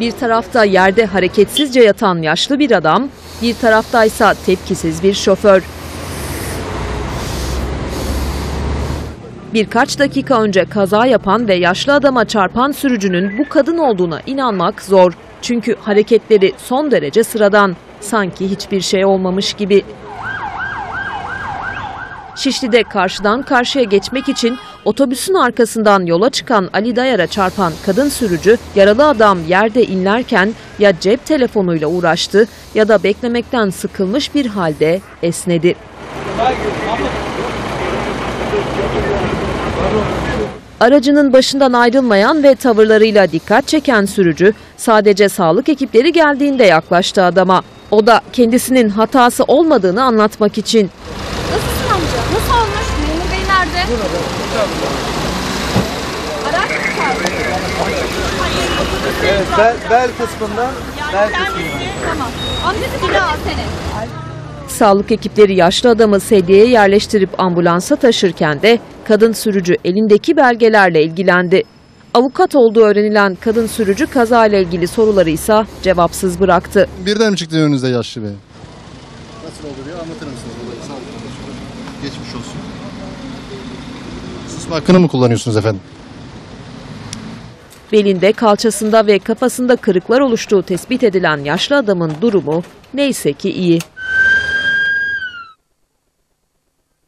Bir tarafta yerde hareketsizce yatan yaşlı bir adam, bir taraftaysa tepkisiz bir şoför. Birkaç dakika önce kaza yapan ve yaşlı adama çarpan sürücünün bu kadın olduğuna inanmak zor. Çünkü hareketleri son derece sıradan. Sanki hiçbir şey olmamış gibi. Şişli'de karşıdan karşıya geçmek için otobüsün arkasından yola çıkan Ali Dayar'a çarpan kadın sürücü yaralı adam yerde inlerken ya cep telefonuyla uğraştı ya da beklemekten sıkılmış bir halde esnedi. Aracının başından ayrılmayan ve tavırlarıyla dikkat çeken sürücü sadece sağlık ekipleri geldiğinde yaklaştı adama. O da kendisinin hatası olmadığını anlatmak için Araç mı Evet, bel, bel kısmından, bel kısmından. Tamam. Amcası gibi al seni. Sağlık ekipleri yaşlı adamı sedyeye yerleştirip ambulansa taşırken de kadın sürücü elindeki belgelerle ilgilendi. Avukat olduğu öğrenilen kadın sürücü kazayla ilgili soruları ise cevapsız bıraktı. Birden mi çıktı önünüzde yaşlı bey? Nasıl oldu diyor anlatır mısınız olayı? Sağ olun. Geçmiş olsun. Susma hakkını mı kullanıyorsunuz efendim? Belinde, kalçasında ve kafasında kırıklar oluştuğu tespit edilen yaşlı adamın durumu neyse ki iyi.